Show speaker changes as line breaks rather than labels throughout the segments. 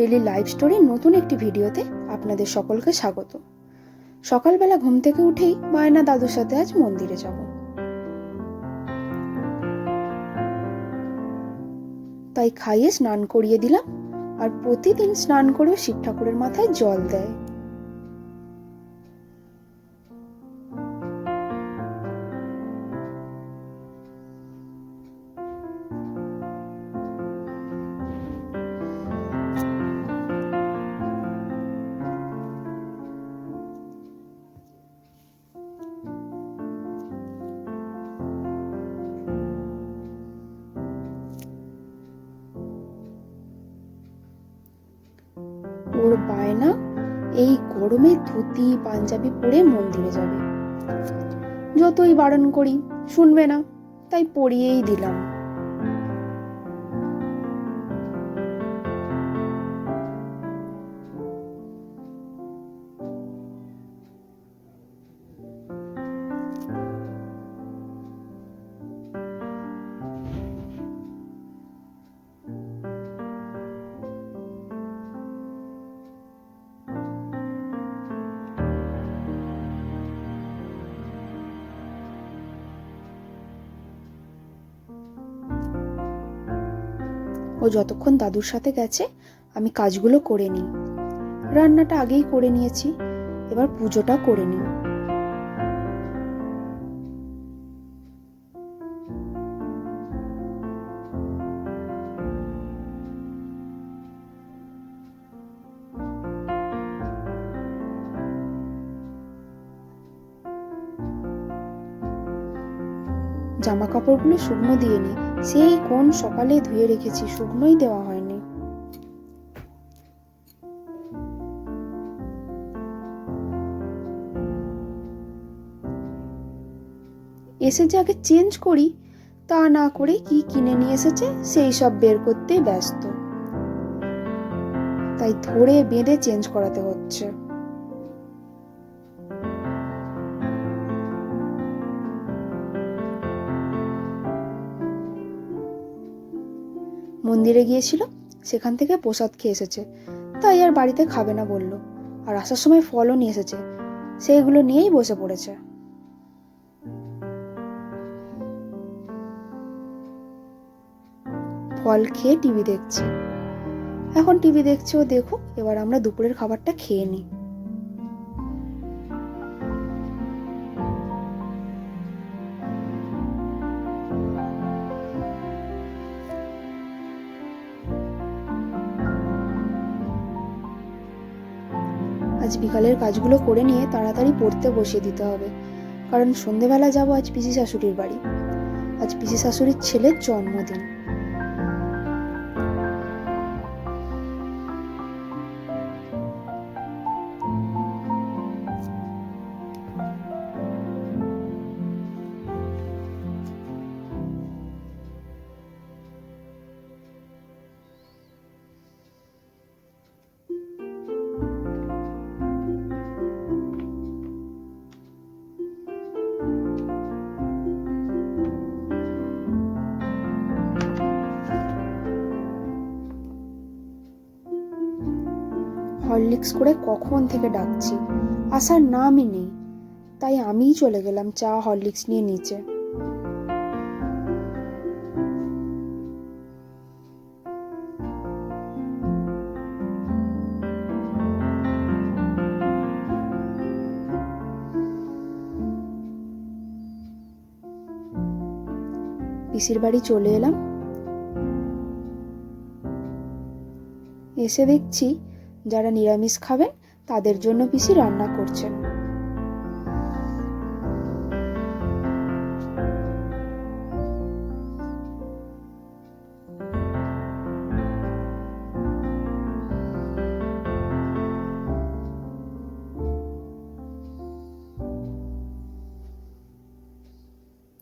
Daily live স্টোরির নতুন একটি ভিডিওতে আপনাদের সকলকে স্বাগত। সকালবেলা ঘুম থেকে উঠেই মায়না দাদুর সাথে আজ মন্দিরে যাব। তাই খাইয়ে স্নান করিয়ে দিলাম আর প্রতিদিন স্নান করেও শিব ঠাকুরের মাথায় জল দেয়। ওর বায়না এই গরমে ধুতি, পাঞ্জাবি পরে মন্দিরে যাবে। যতই বারণ করি, শুনবে না, তাই পরিয়েই দিলাম। ও যতক্ষণ দাদুর সাথে গেছে, আমি কাজগুলো করে নিই। রান্নাটা আগেই করে নিয়েছি, এবার পুজোটা করে নিই। জামা কাপড়গুলো শুকনো দিয়ে নি সেই কোন সকালে ধুয়ে রেখেছি, শুকনোই দেওয়া হয়নি। এসে যে আগে চেঞ্জ করি, তা না করে কি কিনে নিয়ে এসেছে, সেই সব বের করতে ব্যস্ত। তাই ধরে বেঁধে চেঞ্জ করাতে হচ্ছে। মন্দিরে গিয়েছিল, সেখান থেকে প্রসাদ খেয়ে এসেছে। তাই আর বাড়িতে খাবে না বলল। আর আসার সময় ফলও নিয়ে এসেছে। সেইগুলো নিয়েই বসে পড়েছে। ফল খেয়ে টিভি দেখছে। এখন টিভি দেখছে ও দেখুক, এবার আমরা দুপুরের খাবারটা খেয়ে নিই। আজ বিকালের কাজগুলো করে নিয়ে তাড়াতাড়ি পড়তে বসিয়ে দিতে হবে। কারণ সন্ধেবেলা যাব আজ পিসি শাশুড়ির বাড়ি। আজ পিসি শাশুড়ির ছেলের জন্মদিন। হরলিক্স করে কখন থেকে ডাকছি? আসার নামই নেই। তাই আমিই চলে গেলাম চা হরলিক্স নিয়ে নিচে। পিসির বাড়ি চলে এলাম। এসে দেখছি যারা নিরামিষ খাবেন তাদের জন্য পিসি রান্না করছেন।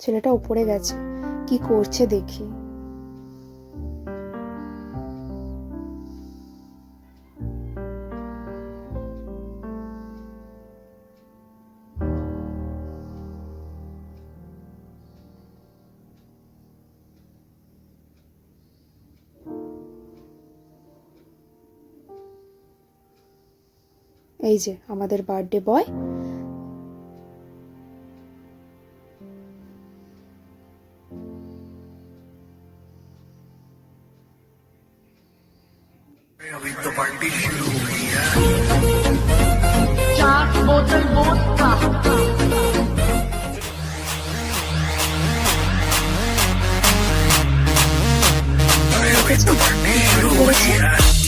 ছেলেটা উপরে গেছে। কি করছে দেখি। এই যে আমাদের বার্থডে বয়
अभी तो पार्टी शुरू हुई है
चार बोतल वोडका
अरे अभी तो पार्टी शुरू हुई है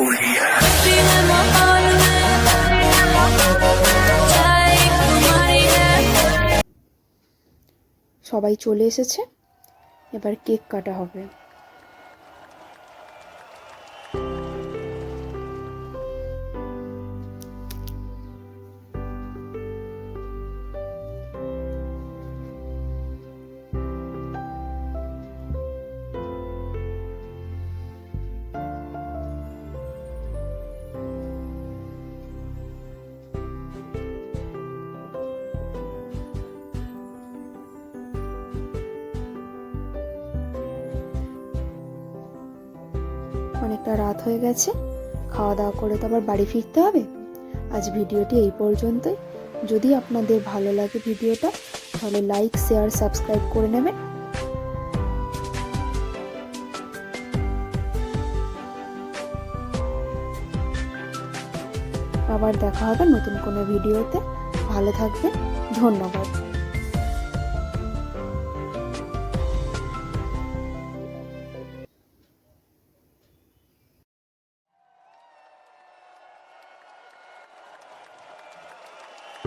Oh
সবাই চলে এসেছে। এবার কেক কাটা হবে। অনেকটা রাত হয়ে গেছে। খাওয়া দাওয়া করে তো আবার বাড়ি ফিরতে হবে। আজ ভিডিওটি এই পর্যন্তই। যদি আপনাদের ভালো লাগে ভিডিওটা, তাহলে লাইক শেয়ার সাবস্ক্রাইব করে নেবেন। আবার দেখা হবে নতুন কোনো ভিডিওতে। ভালো থাকবেন। ধন্যবাদ।